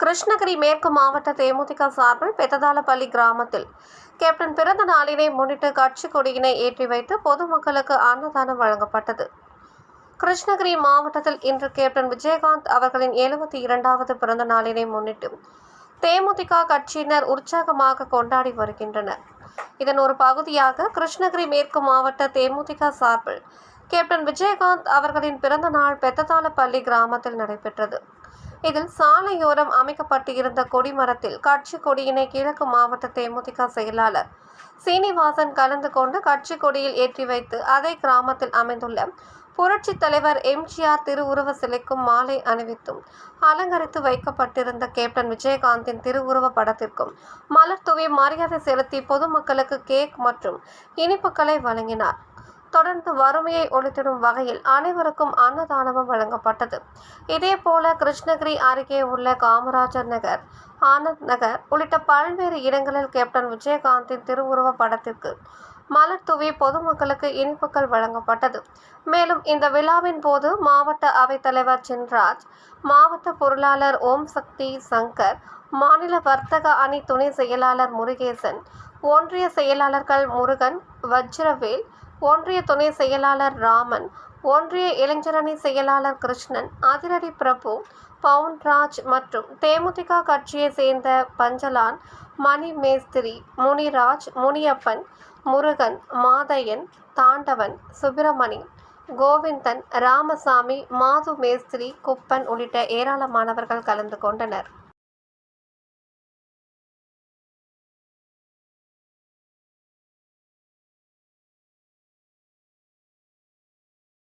கிருஷ்ணகிரி மேற்கு மாவட்ட தேமுதிக சார்பில் பெத்ததாலப்பள்ளி கிராமத்தில் கேப்டன் பிறந்த நாளினை முன்னிட்டு கட்சி கொடியினை ஏற்றி வைத்து பொதுமக்களுக்கு அன்னதானம் வழங்கப்பட்டது. கிருஷ்ணகிரி மாவட்டத்தில் இன்று கேப்டன் விஜயகாந்த் அவர்களின் எழுபத்தி இரண்டாவது பிறந்த நாளினை முன்னிட்டு தேமுதிக கட்சியினர் உற்சாகமாக கொண்டாடி வருகின்றனர். இதன் ஒரு பகுதியாக கிருஷ்ணகிரி மேற்கு மாவட்ட தேமுதிக சார்பில் கேப்டன் விஜயகாந்த் அவர்களின் பிறந்த நாள் பெத்ததாலப்பள்ளி கிராமத்தில் நடைபெற்றது. இதில் சாலையோரம் அமைக்கப்பட்டிருந்த கொடிமரத்தில் கட்சி கொடியினை கிழக்கு மாவட்ட தேமுதிக செயலாளர் சீனிவாசன் கலந்து கொண்டு கட்சி கொடியில் ஏற்றி வைத்து அதே கிராமத்தில் அமைந்துள்ள புரட்சி தலைவர் எம்ஜிஆர் திருவுருவ சிலைக்கும் மாலை அணிவித்தும் அலங்கரித்து வைக்கப்பட்டிருந்த கேப்டன் விஜயகாந்தின் திருவுருவ படத்திற்கும் மலர் தூவி மரியாதை செலுத்தி பொதுமக்களுக்கு கேக் மற்றும் இனிப்புகளை வழங்கினார். தொடர்ந்து வறுமையை ஒழித்திடும் வகையில் அனைவருக்கும் அன்னதானமும் வழங்கப்பட்டது. இதேபோல கிருஷ்ணகிரி அருகே உள்ள காமராஜர் நகர் ஆனந்த் நகர் உள்ளிட்ட பல்வேறு இடங்களில் கேப்டன் விஜயகாந்தின் திருவுருவ படத்திற்கு மலர் தூவி பொதுமக்களுக்கு இனிப்புகள் வழங்கப்பட்டது. மேலும் இந்த விழாவின் போது மாவட்ட அவைத்தலைவர் சின்ராஜ் மாவட்ட பொருளாளர் ஓம் சக்தி சங்கர் மாநில வர்த்தக அணி துணை செயலாளர் முருகேசன் ஒன்றிய செயலாளர்கள் முருகன் வஜ்ரவேல் ஒன்றிய துணை செயலாளர் ராமன் ஒன்றிய இளைஞரணி செயலாளர் கிருஷ்ணன் அதிரடி பிரபு பவுன்ராஜ் மற்றும் தேமுதிக கட்சியை சேர்ந்த பஞ்சலான் மணி மேஸ்திரி முனிராஜ் முனியப்பன் முருகன் மாதையன் தாண்டவன் சுப்பிரமணி கோவிந்தன் ராமசாமி மாது மேஸ்திரி குப்பன் உள்ளிட்ட ஏராளமானவர்கள் கலந்து கொண்டனர்.